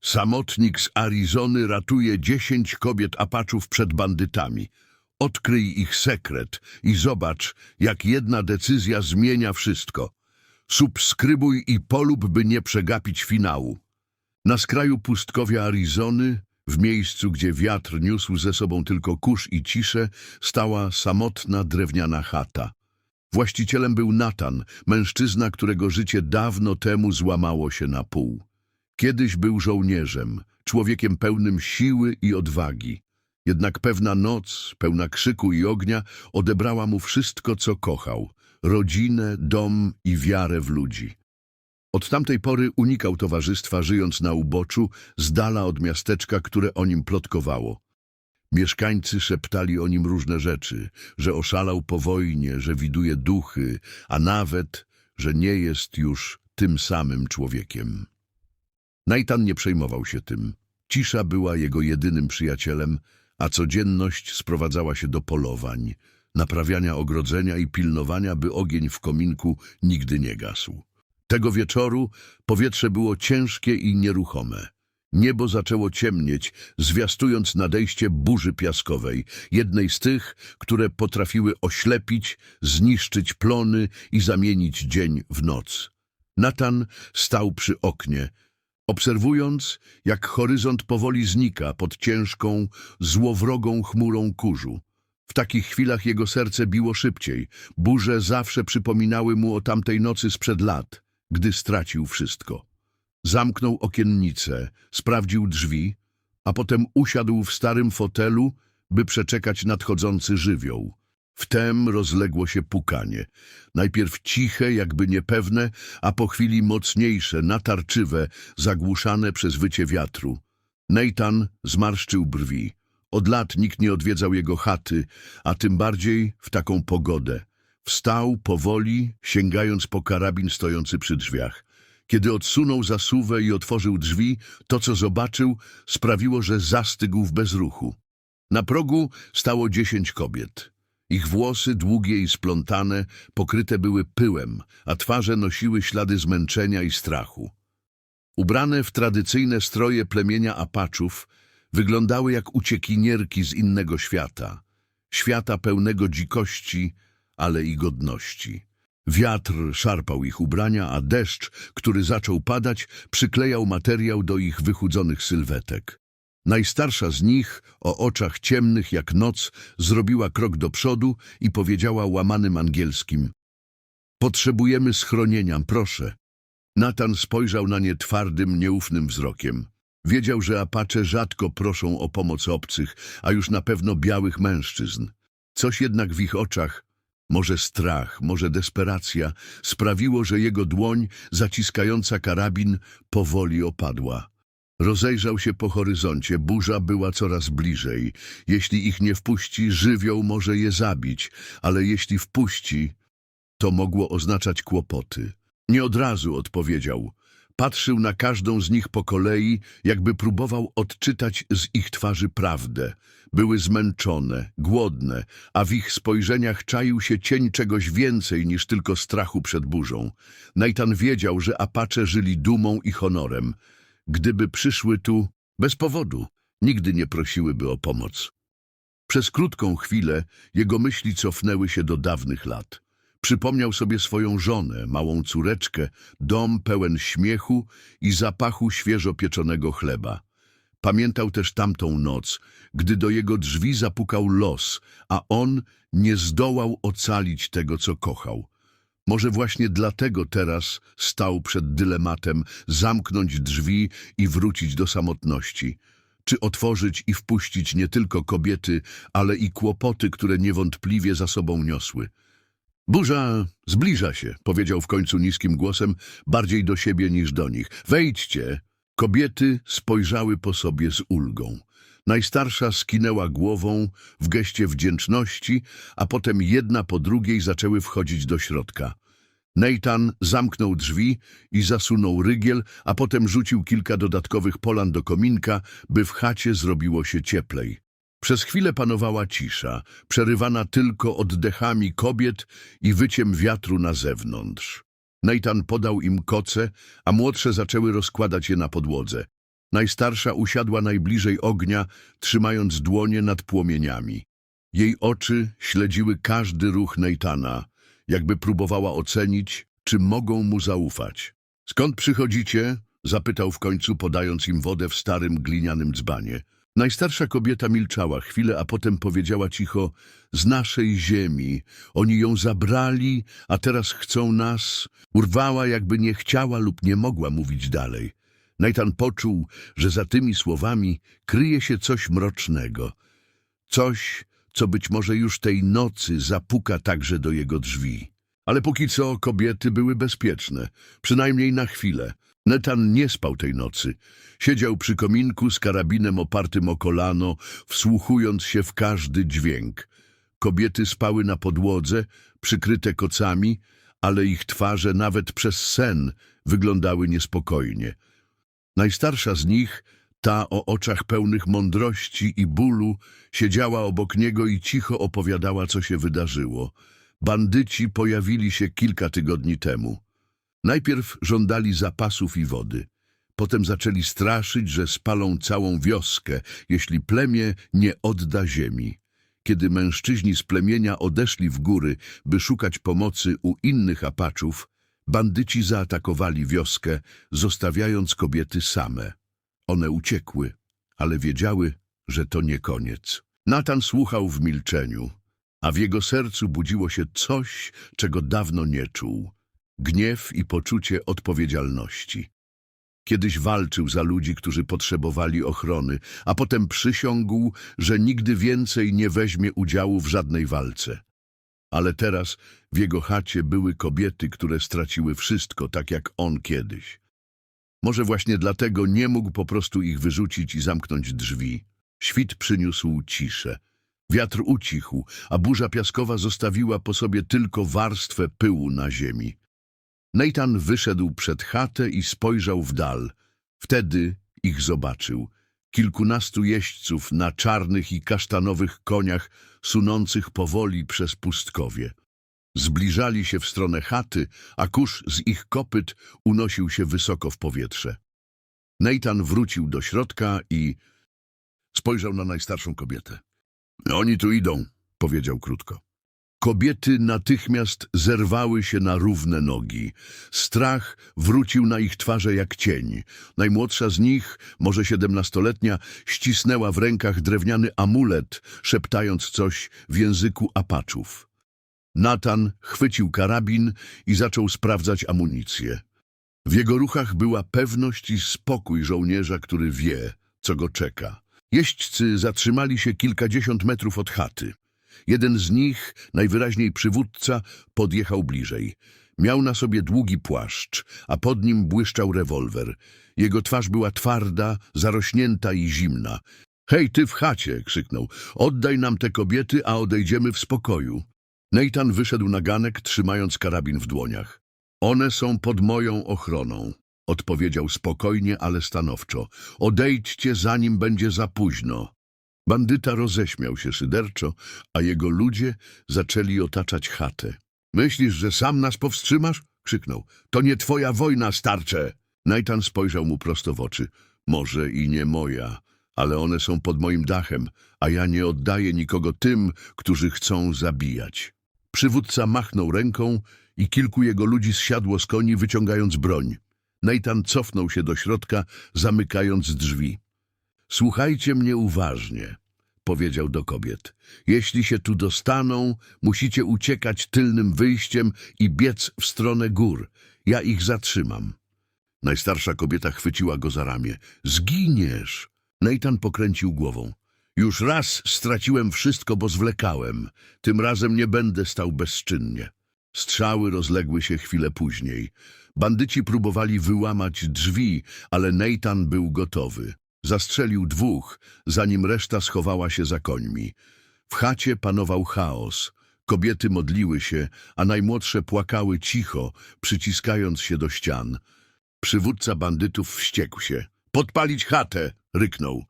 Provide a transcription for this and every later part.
Samotnik z Arizony ratuje dziesięć kobiet Apaczów przed bandytami. Odkryj ich sekret i zobacz, jak jedna decyzja zmienia wszystko. Subskrybuj i polub, by nie przegapić finału. Na skraju pustkowia Arizony, w miejscu, gdzie wiatr niósł ze sobą tylko kurz i ciszę, stała samotna drewniana chata. Właścicielem był Natan, mężczyzna, którego życie dawno temu złamało się na pół. Kiedyś był żołnierzem, człowiekiem pełnym siły i odwagi. Jednak pewna noc, pełna krzyku i ognia, odebrała mu wszystko, co kochał – rodzinę, dom i wiarę w ludzi. Od tamtej pory unikał towarzystwa, żyjąc na uboczu, z dala od miasteczka, które o nim plotkowało. Mieszkańcy szeptali o nim różne rzeczy, że oszalał po wojnie, że widuje duchy, a nawet, że nie jest już tym samym człowiekiem. Najtan nie przejmował się tym. Cisza była jego jedynym przyjacielem, a codzienność sprowadzała się do polowań, naprawiania ogrodzenia i pilnowania, by ogień w kominku nigdy nie gasł. Tego wieczoru powietrze było ciężkie i nieruchome. Niebo zaczęło ciemnieć, zwiastując nadejście burzy piaskowej, jednej z tych, które potrafiły oślepić, zniszczyć plony i zamienić dzień w noc. Natan stał przy oknie, obserwując, jak horyzont powoli znika pod ciężką, złowrogą chmurą kurzu. W takich chwilach jego serce biło szybciej. Burze zawsze przypominały mu o tamtej nocy sprzed lat, gdy stracił wszystko. Zamknął okiennicę, sprawdził drzwi, a potem usiadł w starym fotelu, by przeczekać nadchodzący żywioł. Wtem rozległo się pukanie. Najpierw ciche, jakby niepewne, a po chwili mocniejsze, natarczywe, zagłuszane przez wycie wiatru. Nathan zmarszczył brwi. Od lat nikt nie odwiedzał jego chaty, a tym bardziej w taką pogodę. Wstał powoli, sięgając po karabin stojący przy drzwiach. Kiedy odsunął zasuwę i otworzył drzwi, to co zobaczył sprawiło, że zastygł w bezruchu. Na progu stało dziesięć kobiet. Ich włosy, długie i splątane, pokryte były pyłem, a twarze nosiły ślady zmęczenia i strachu. Ubrane w tradycyjne stroje plemienia Apaczów, wyglądały jak uciekinierki z innego świata. Świata pełnego dzikości, ale i godności. Wiatr szarpał ich ubrania, a deszcz, który zaczął padać, przyklejał materiał do ich wychudzonych sylwetek. Najstarsza z nich, o oczach ciemnych jak noc, zrobiła krok do przodu i powiedziała łamanym angielskim – Potrzebujemy schronienia, proszę. Natan spojrzał na nie twardym, nieufnym wzrokiem. Wiedział, że Apacze rzadko proszą o pomoc obcych, a już na pewno białych mężczyzn. Coś jednak w ich oczach, może strach, może desperacja, sprawiło, że jego dłoń, zaciskająca karabin, powoli opadła. Rozejrzał się po horyzoncie, burza była coraz bliżej. Jeśli ich nie wpuści, żywioł może je zabić, ale jeśli wpuści, to mogło oznaczać kłopoty. Nie od razu odpowiedział. Patrzył na każdą z nich po kolei, jakby próbował odczytać z ich twarzy prawdę. Były zmęczone, głodne, a w ich spojrzeniach czaił się cień czegoś więcej niż tylko strachu przed burzą. Najtan wiedział, że Apacze żyli dumą i honorem. Gdyby przyszły tu bez powodu, nigdy nie prosiłyby o pomoc. Przez krótką chwilę jego myśli cofnęły się do dawnych lat. Przypomniał sobie swoją żonę, małą córeczkę, dom pełen śmiechu i zapachu świeżo pieczonego chleba. Pamiętał też tamtą noc, gdy do jego drzwi zapukał los, a on nie zdołał ocalić tego, co kochał. Może właśnie dlatego teraz stał przed dylematem zamknąć drzwi i wrócić do samotności. Czy otworzyć i wpuścić nie tylko kobiety, ale i kłopoty, które niewątpliwie za sobą niosły. Burza zbliża się, powiedział w końcu niskim głosem, bardziej do siebie niż do nich. Wejdźcie. Kobiety spojrzały po sobie z ulgą. Najstarsza skinęła głową w geście wdzięczności, a potem jedna po drugiej zaczęły wchodzić do środka. Nathan zamknął drzwi i zasunął rygiel, a potem rzucił kilka dodatkowych polan do kominka, by w chacie zrobiło się cieplej. Przez chwilę panowała cisza, przerywana tylko oddechami kobiet i wyciem wiatru na zewnątrz. Nathan podał im koce, a młodsze zaczęły rozkładać je na podłodze. Najstarsza usiadła najbliżej ognia, trzymając dłonie nad płomieniami. Jej oczy śledziły każdy ruch Neitana, jakby próbowała ocenić, czy mogą mu zaufać. Skąd przychodzicie? zapytał w końcu, podając im wodę w starym glinianym dzbanie. Najstarsza kobieta milczała chwilę, a potem powiedziała cicho: Z naszej ziemi. Oni ją zabrali, a teraz chcą nas. Urwała, jakby nie chciała lub nie mogła mówić dalej. Najtan poczuł, że za tymi słowami kryje się coś mrocznego. Coś, co być może już tej nocy zapuka także do jego drzwi. Ale póki co kobiety były bezpieczne, przynajmniej na chwilę. Netan nie spał tej nocy. Siedział przy kominku z karabinem opartym o kolano, wsłuchując się w każdy dźwięk. Kobiety spały na podłodze, przykryte kocami, ale ich twarze nawet przez sen wyglądały niespokojnie. Najstarsza z nich, ta o oczach pełnych mądrości i bólu, siedziała obok niego i cicho opowiadała, co się wydarzyło. Bandyci pojawili się kilka tygodni temu. Najpierw żądali zapasów i wody. Potem zaczęli straszyć, że spalą całą wioskę, jeśli plemię nie odda ziemi. Kiedy mężczyźni z plemienia odeszli w góry, by szukać pomocy u innych apaczów, bandyci zaatakowali wioskę, zostawiając kobiety same. One uciekły, ale wiedziały, że to nie koniec. Natan słuchał w milczeniu, a w jego sercu budziło się coś, czego dawno nie czuł. Gniew i poczucie odpowiedzialności. Kiedyś walczył za ludzi, którzy potrzebowali ochrony, a potem przysiągł, że nigdy więcej nie weźmie udziału w żadnej walce. Ale teraz w jego chacie były kobiety, które straciły wszystko, tak jak on kiedyś. Może właśnie dlatego nie mógł po prostu ich wyrzucić i zamknąć drzwi. Świt przyniósł ciszę. Wiatr ucichł, a burza piaskowa zostawiła po sobie tylko warstwę pyłu na ziemi. Nathan wyszedł przed chatę i spojrzał w dal. Wtedy ich zobaczył. Kilkunastu jeźdźców na czarnych i kasztanowych koniach sunących powoli przez pustkowie. Zbliżali się w stronę chaty, a kurz z ich kopyt unosił się wysoko w powietrze. Nathan wrócił do środka i spojrzał na najstarszą kobietę. Oni tu idą, powiedział krótko. Kobiety natychmiast zerwały się na równe nogi. Strach wrócił na ich twarze jak cień. Najmłodsza z nich, może siedemnastoletnia, ścisnęła w rękach drewniany amulet, szeptając coś w języku apaczów. Natan chwycił karabin i zaczął sprawdzać amunicję. W jego ruchach była pewność i spokój żołnierza, który wie, co go czeka. Jeźdźcy zatrzymali się kilkadziesiąt metrów od chaty. Jeden z nich, najwyraźniej przywódca, podjechał bliżej. Miał na sobie długi płaszcz, a pod nim błyszczał rewolwer. Jego twarz była twarda, zarośnięta i zimna. Hej, ty w chacie! krzyknął. Oddaj nam te kobiety, a odejdziemy w spokoju. Nathan wyszedł na ganek, trzymając karabin w dłoniach. One są pod moją ochroną, odpowiedział spokojnie, ale stanowczo. Odejdźcie, zanim będzie za późno. Bandyta roześmiał się szyderczo, a jego ludzie zaczęli otaczać chatę. Myślisz, że sam nas powstrzymasz? krzyknął. To nie twoja wojna, starcze! Najtan spojrzał mu prosto w oczy. Może i nie moja, ale one są pod moim dachem, a ja nie oddaję nikogo tym, którzy chcą zabijać. Przywódca machnął ręką i kilku jego ludzi zsiadło z koni, wyciągając broń. Nathan cofnął się do środka, zamykając drzwi. Słuchajcie mnie uważnie, powiedział do kobiet. Jeśli się tu dostaną, musicie uciekać tylnym wyjściem i biec w stronę gór. Ja ich zatrzymam. Najstarsza kobieta chwyciła go za ramię. Zginiesz! Nathan pokręcił głową. Już raz straciłem wszystko, bo zwlekałem. Tym razem nie będę stał bezczynnie. Strzały rozległy się chwilę później. Bandyci próbowali wyłamać drzwi, ale Nathan był gotowy. Zastrzelił dwóch, zanim reszta schowała się za końmi. W chacie panował chaos. Kobiety modliły się, a najmłodsze płakały cicho, przyciskając się do ścian. Przywódca bandytów wściekł się. Podpalić chatę! ryknął.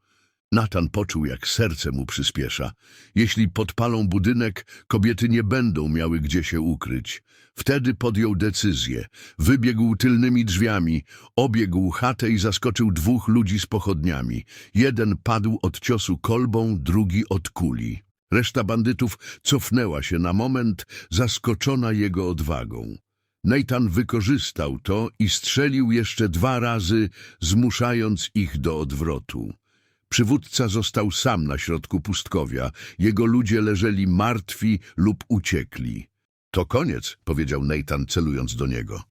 Natan poczuł, jak serce mu przyspiesza. Jeśli podpalą budynek, kobiety nie będą miały gdzie się ukryć. Wtedy podjął decyzję. Wybiegł tylnymi drzwiami, obiegł chatę i zaskoczył dwóch ludzi z pochodniami. Jeden padł od ciosu kolbą, drugi od kuli. Reszta bandytów cofnęła się na moment, zaskoczona jego odwagą. Nathan wykorzystał to i strzelił jeszcze dwa razy, zmuszając ich do odwrotu. Przywódca został sam na środku pustkowia. Jego ludzie leżeli martwi lub uciekli. To koniec, powiedział Nathan, celując do niego.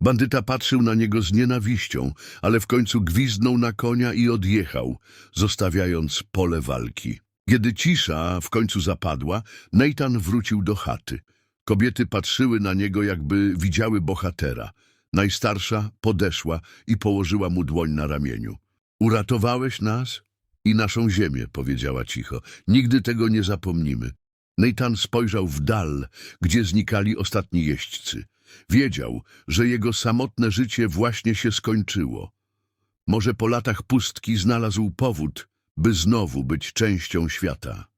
Bandyta patrzył na niego z nienawiścią, ale w końcu gwizdnął na konia i odjechał, zostawiając pole walki. Kiedy cisza w końcu zapadła, Nathan wrócił do chaty. Kobiety patrzyły na niego, jakby widziały bohatera. Najstarsza podeszła i położyła mu dłoń na ramieniu. Uratowałeś nas i naszą ziemię, powiedziała cicho. Nigdy tego nie zapomnimy. Nathan spojrzał w dal, gdzie znikali ostatni jeźdźcy. Wiedział, że jego samotne życie właśnie się skończyło. Może po latach pustki znalazł powód, by znowu być częścią świata.